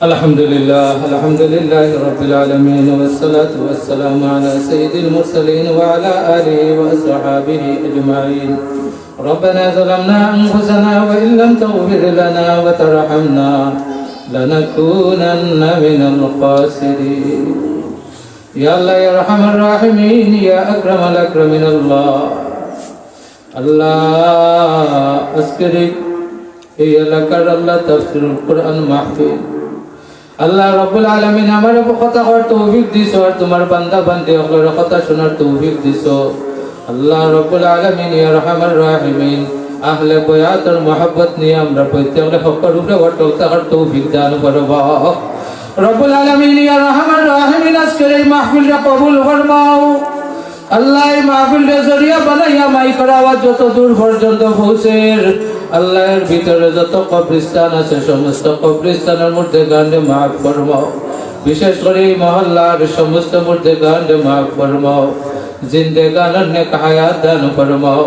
الحمد لله الحمد لله رب العالمين والصلاة والسلام على سيد المرسلين وعلى آله وأصحابه أجمعين. ربنا ظلمنا أنفسنا وإن لم تغفر لنا وترحمنا لنكونن من الخاسرين. يا الله يا أرحم الراحمين يا أكرم الأكرمين الله. الله أسكري يا لك الله تفسير القرآن محفوظ. আল্লাহ রব্বুল আলামিন আমার কথা করার তৌফিক দিছো আর তোমার বান্দা বান্দি সকলের কথা শোনার তৌফিক দিছো। আল্লাহ রব্বুল আলামিন রহমান রাহিমিন, আহলে বয়াতর মহব্বত নিয়ে আমরা প্রত্যেকটা হকর উপরে অটল থাকার তৌফিক দান করবা। রব্বুল আলামিন রহমান রাহিমিন, আজকের এই মাহফিলটা কবুল ফরমাও। আল্লাহ এই মাহফিলের জরিয়া বানাইয়া মাই করা আওয়াজ যত দূর পর্যন্ত পৌঁছের। আল্লাহর ভিতরে যত কবরিস্তান আছে, সমস্ত কবরিস্তানের মধ্যে গান্ডে মাফ ফরমাও বিশেষ করে এই মহল্লার সমস্ত মধ্যে গান্ডে মাফ ফরমাও জিন্দে গানের নেক হায়াত দান ফরমাও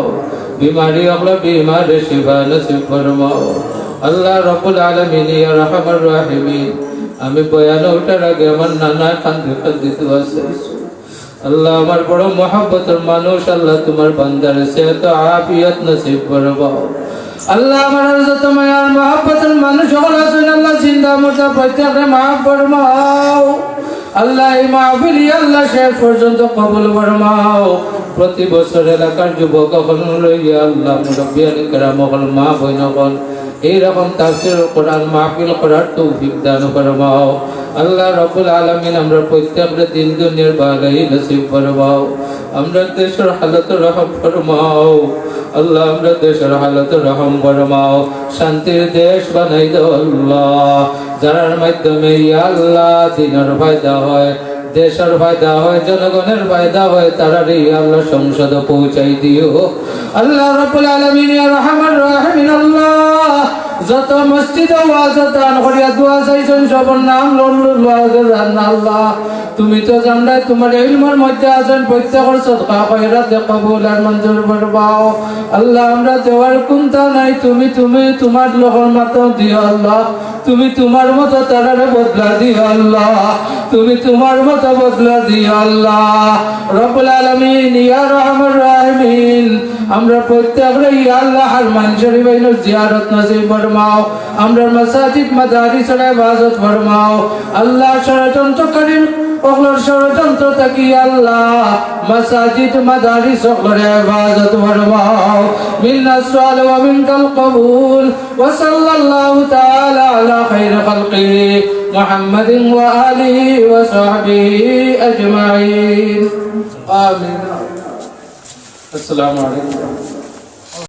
বিমারি অগল বিমারে শিবা নসিব ফরমাও আল্লাহ রব্বুল আলামিন রহমান রাহিমিন। আমি বয়ান ওঠার আগে আমার নানা খান্দি খান্দি দোয়া চাইছি আল্লাহ আমার বড় মহাব্বতের মানুষ, আল্লাহ তোমার বান্দার সেহত আফিয়ত নসিব করবাও আল্লাহ আমার যত মায়ার মহাব্বতের মানুষ সকল আছেন আল্লাহ চিন্তা মতো প্রত্যেককে মাফ ফরমাও। আল্লাহ এই মাহফিল আল্লাহ শেষ পর্যন্ত কবুল ফরমাও। প্রতি বছর এলাকার যুবক লইয়া আল্লাহ মুরব্বিয়ান করা মহল মা বইন এইরকম তাফসির কোরআন মাহফিল করার তৌফিক দান ফরমাও। আল্লাহ রব্বুল আলামিন আমরা প্রত্যেকটা দিন দুনিয়ার বালাই নসিব ফরমাও। আমরা দেশের হালত রহম ফরমাও। আল্লাহ আমরা দেশের হালত রহম ফরমাও। শান্তির দেশ বানাই দাও আল্লাহ। যার মাধ্যমে আল্লাহ দিনের ফায়দা হয়, দেশের ফায়দা হয়, জনগণের ফায়দা হয়, তারারই আল্লাহ সংসদ পৌঁছাই দিও। আল্লাহ রব্বুল আলামিন রহমান নাম তুমি তোমার আছেন আমরা নাই, তুমি তুমি মতো তুমি মতো তারারে বদলা দিও আল্লাহ। তুমি তোমার মতো বদলা দিও আল্লাহ। রব্বুল আলামিন, ইয়া রহমান। আমরা প্রত্যেকরে ইয়া আল্লাহ আর জিয়ারত আমরা মাসাজিদ মাদারিস এর ইবাদত ফরমাও আল্লাহ ষড়যন্ত্রকারী ওগুলোর ষড়যন্ত্র থাকি আল্লাহ মাসাজিদ মাদারিস ওগুলোর ইবাদত ফরমাও মিন্না সাল ওয়া মিনকাল কবুল ওয়া সাল্লাল্লাহু তাআলা আলা খাইর খালকিহি محمد وآله وصحبه أجمعين آمين السلام عليكم